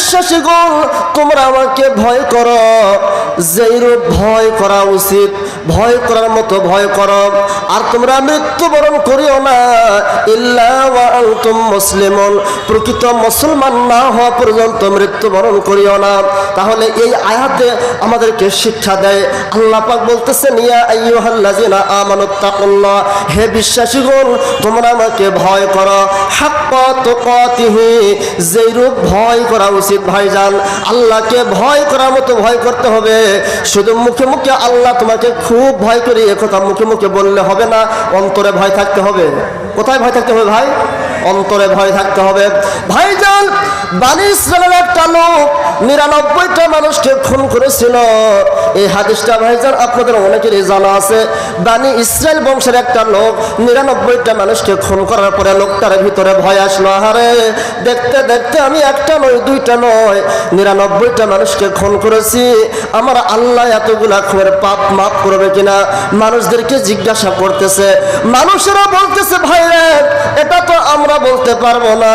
বিশ্বাসীগণ তোমরা আমাকে ভয় করো। যেই রূপ ভয় করা উচিত ভয় করার মতো ভয় করো। আর তোমরা মৃত্যুবরণ করিও না। ইল্লা মুসলিমুন। প্রকৃত মুসলমান না হওয়া পর্যন্ত মৃত্যুবরণ করিও না। তাহলে এই আয়াতে আমাদেরকে শিক্ষা দেয়। আল্লাহ পাক বলতেছেন, ইয়া আইয়ুহাল্লাযিনা হে বিশ্বাসীগণ, তোমরা আমাকে ভয় করো। হাক্কা তুকাতিহি যেই রূপ ভয় করা উচিত ভাইজান। আল্লাহকে ভয় করার মতো ভয় করতে হবে। শুধু মুখে মুখে আল্লাহ তোমাকে খুব ভয় করি একথা মুখে মুখে বললে হবে না, অন্তরে ভয় থাকতে হবে। কোথায় ভয় থাকতে হবে ভাই? অন্তরে ভয় থাকতে হবে। ভাইজান বানি বালিশ একটা লোক নিরানব্বইটা মানুষকে খুন করেছিল। এই হাদিসটা ভাইজান আপনাদের অনেকেরই জানা আছে, বানি ইসরায়েল বংশের একটা লোক, নিরানব্বইটা মানুষকে খুন করার পরে লোকটার ভিতরে ভয় আসলো, আহারে, দেখতে দেখতে আমি একটা নয়, দুইটা নয়, নিরানব্বইটা মানুষকে খুন করেছি, আমার আল্লাহ এতগুলা খুনের পাপ মাফ করবে কিনা? মানুষদেরকে জিজ্ঞাসা করতেছে, মানুষেরা বলতেছে, ভাই রে, এটা তো আমরা বলতে পারব না।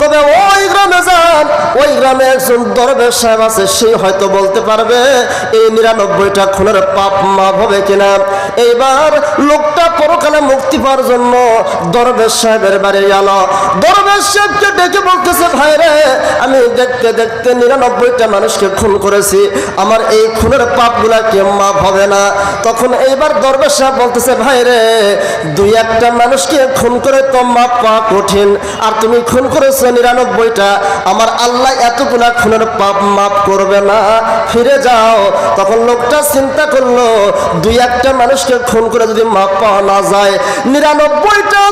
তবে ওই গ্রামে যান, ওই গ্রামে একজন দরবেশ সাহেব আছে, সে হয়তো বলতে পারবে, এই নিরানব্বইটা খুনের পাপ মাপ হবে কিনা? এইবার লোকটা পরকালে মুক্তি পাওয়ার জন্য দরবেশ সাহেবের বাড়ি গেল দরবেশ সাহেবকে ডেকে বলতেছে ভাই রে আমি দেখতে দেখতে নিরানব্বইটা মানুষকে খুন করেছি। আমার এই খুনের পাপগুলা কি মাপ হবে না। তখন এইবার দরবেশ সাহেব বলতেছে, ভাই রে, দুই একটা মানুষকে খুন করে তো মাপ পাওয়া কঠিন। আর তুমি খুন করেছ নিরানব্বইটা। আমার আল্লাহ এতগুলা খুনের পাপ মাপ করবে না। ফিরে যাও। তখন লোকটা চিন্তা করল, দুই একটা মানুষকে খুন করে যদি মাপ পাওয়া না যায়, নিরানব্বইটা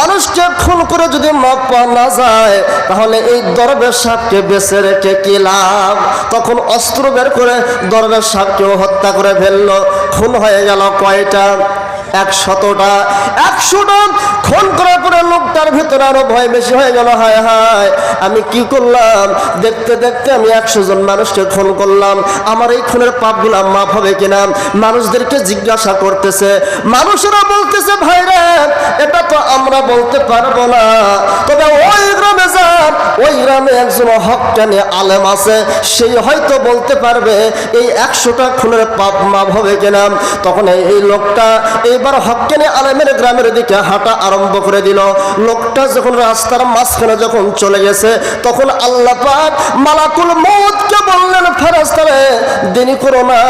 মানুষকে খুন করে যদি মাপ পাওয়া না যায়, তাহলে এই দরবেশ সাপকে বেছে রেখে কি লাভ? তখন অস্ত্র বের করে দরবেশ সাপকেও হত্যা করে ফেলল। খুন হয়ে গেল কয়টা? একশতটা, একশোটা খুন করার পরে লোকটার ভিতরে আরও ভয় বেশি হয়ে গেল, হায় হায়। আমি কি করলাম? দেখতে দেখতে আমি একশো জন মানুষকে খুন করলাম। আমার এই খুনের পাপগুলা মাফ হবে কিনা? মানুষদেরকে জিজ্ঞাসা করতেছে। মানুষেরা বলতেছে ভাইরা এটা তো আমরা বলতে পারব না। তবে ওই গ্রামে যান ওই গ্রামে একজন হকানি আলেম আছে। সেই হয়তো বলতে পারবে, এই একশোটা খুনের পাপ মাপ হবে কিনা? তখন এই- লোকটা এই লোকটা এইবার হকানি আলেমের গ্রামের দিকে হাঁটা আরম্ভ করে দিল। লোকটা যখন রাস্তার মাঝখানে যখন চলে গেছে, তখন আল্লাহ পাক মালাকুল মৌতকে বললেন ফেরাস্তারে দেরি করো না,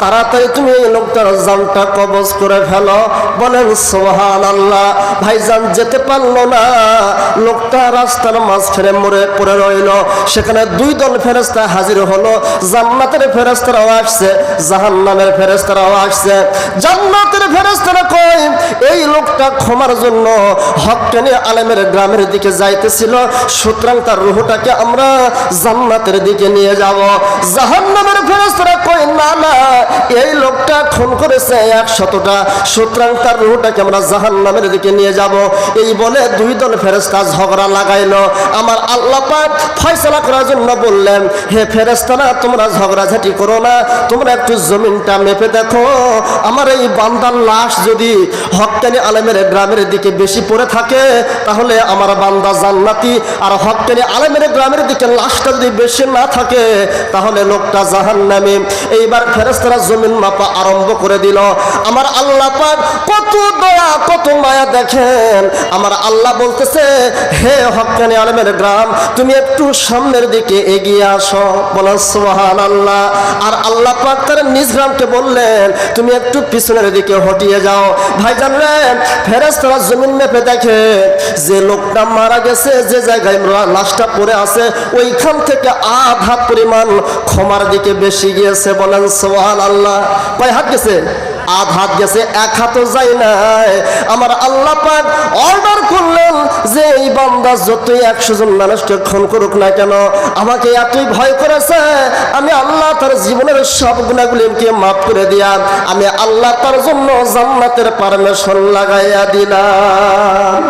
তাড়াতাড়ি তুমি এই লোকটার জানটা কবজ করে ফেলো। বলেন সোহান আল্লাহ ভাইজান যেতে পারল না। লোকটা রাস্তার মাঝখানে মরে পড়ে রইল। সেখানে দুই দল ফেরেস্তা হাজির হলো। জান্নাতের ফেরেস্তারাও আসছে, জাহান্নামের ফেরেস্তারাও আসছে। জান্নাতের ফেরেস্তারা কই এই লোকটা ক্ষমার জন্য হকানি আলেমের গ্রামের দিকে যাইতেছিল। সুতরাং তার রুহটাকে আমরা জান্নাতের দিকে নিয়ে যাব। জাহান্নামের না না, এই লোকটা খুন করেছে একশতটা। সুতরাং তার রুহটাকে আমরা জাহান্নামের দিকে নিয়ে যাব। এই বলে দুই দল ফেরেস্তা ঝগড়া লাগাইলো। আমার আল্লাহ পাক ফয়সালা করার জন্য বললেন, হে ফেরেস্তারা তোমরা ঝগড়াঝাটি করো না। তোমরা একটু জমিনটা মেপে দেখো। আমার এই বান্দার লাশ যদি হকানি আলেমের গ্রামের দিকে বেশি পড়ে থাকে, তাহলে আমার বান্দা জান্নাতি। আর হকানি আলেমের গ্রামের দিকে লাশটা যদি বেশি না থাকে, তাহলে লোকটা জাহান্নামে। এইবার ফেরেস্তারা জমিন মাপা আরম্ভ করে দিল। আমার আল্লাহ পাক কত দয়া, কত মায়া দেখেন। আমার আল্লাহ বলতেছে, হে হকানি আলমের গ্রাম, তুমি একটু সামনের দিকে এগিয়ে আসো। বলো সোহান আর আল্লাহ পাক তার নিজ গ্রামকে বললেন, তুমি একটু পিছনের দিকে হটিয়ে যাও। ভাইজান রে ফেরেস্তারা জমিন মেপে দেখে যে লোকটা মারা গেছে, যে জায়গায় লাশটা পড়ে আছে, ওইখান থেকে আধা পরিমাণ ক্ষমার দিকে বেশি গিয়েছে বলেন সোহান আল্লাহ কয় হাত গেছে? আধ হাত গেছে, এক হাতও যায় নাই। আমার আল্লাহ পাক অর্ডার করলেন যে এই বান্দা যতই একশো জন মানুষকে খুন করুক না কেন, আমাকে এতই ভয় করেছে, আমি আল্লাহ তার জীবনের সব গুণাগুলিকে মাফ করে দিয়া আমি আল্লাহ তার জন্য জান্নাতের পারমিশন লাগাইয়া দিলাম।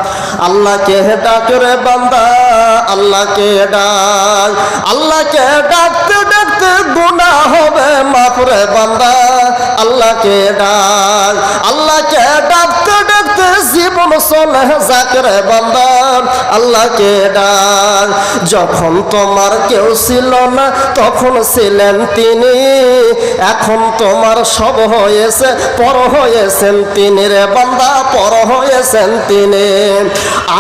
আল্লাহকে ডাকে রে বান্দা, আল্লাহকে ডাক, আল্লাহকে ডাকতে ডাকতে গুণা হবে, মাফ রে বান্দা। আল্লাহকে ডাক, আল্লাহকে ডাকতে ডাকতে জীবন চলে যাকে রে বান্দা। আল্লাহকে ডাক, যখন তোমার কেউ ছিল না, তখন ছিলেন তিনি। এখন তোমার সব হয়েছে, পর হয়েছেন তিনি রে বান্দা, পর হয়েছেন তিনি।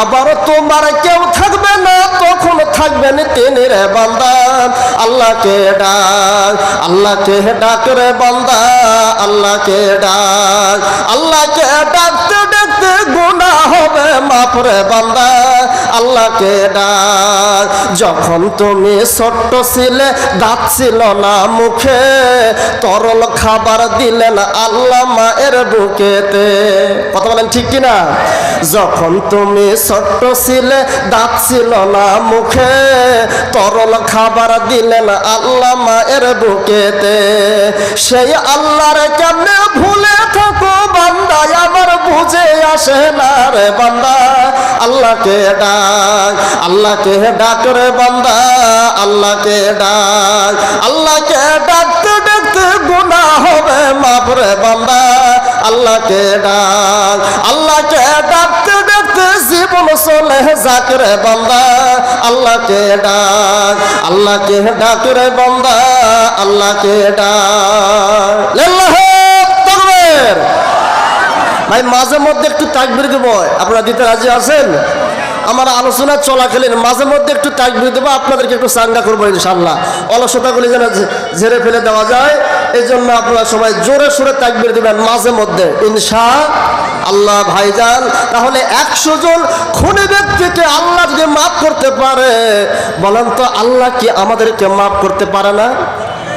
আবার তোমার কেউ থাকবে না থাকবেন তিনি রে বান্দা। আল্লাহকে ডাক আল্লাহকে ডাক রে বান্দা, আল্লাহকে ডাক। আল্লাহকে ডাকতে ডাকতে গুণা হবে, মাফ রে বান্দা। আল্লাহকে ডাক। যখন তুমি ছোট্ট ছিলে, দাঁত ছিল না মুখে। তরল খাবার দিলেন আল্লাহ মায়ের বুকেতে। কথা বলেন ঠিক কিনা? যখন তুমি ছোট্ট ছিলে, দাঁত ছিল না মুখে। তরল খাবার দিলেন আল্লাহ মায়ের বুকেতে। সেই আল্লাহর কেমনে ভুলে থাকো বুঝে আসে না রে বান্দা, আল্লাহকে ডাক আল্লাহকে ডাক রে বান্দা, আল্লাহকে ডাক, আল্লাহকে ডাকতে ডাকতে গুণা হবে মাপ রে বান্দা, আল্লাহকে ডাক, আল্লাহকে ডাকতে ডাকতে জীবন চলে যাক রে বান্দা, আল্লাহকে ডাক আল্লাহকে ডাক রে বান্দা, আল্লাহকে ডাক লিল্লাহে তাকবীর ভাই, মাঝে মধ্যে একটু তাকবির দেব। আপনারা দিতে রাজি আছেন? আমার আলোচনা চলাকালীন মাঝে মধ্যে একটু তাকবির দেবো, আপনাদেরকে একটু চাঙ্গা করব ইনশাল্লাহ অলসতাগুলি যেন ঝেড়ে ফেলে দেওয়া যায় এই জন্য আপনারা সবাই জোরে সোরে তাকবির দেবেন মাঝে মধ্যে ইনশা আল্লাহ ভাইজান। তাহলে একশো জন খুনি ব্যক্তিকে আল্লাহ যদি মাফ করতে পারে, বলেন তো আল্লাহ কি আমাদেরকে মাফ করতে পারে না?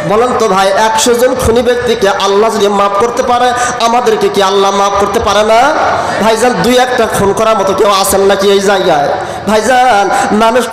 বলেন তো ভাই, একশো জন খুনি ব্যক্তিকে আল্লাহ যদি মাফ করতে পারে, আমাদেরকে কি আল্লাহ মাফ করতে পারে না? ভাইজান, দুই একটা খুন করার মতো কেউ আসেন নাকি এই জায়গায়? ভাইজান, মানুষ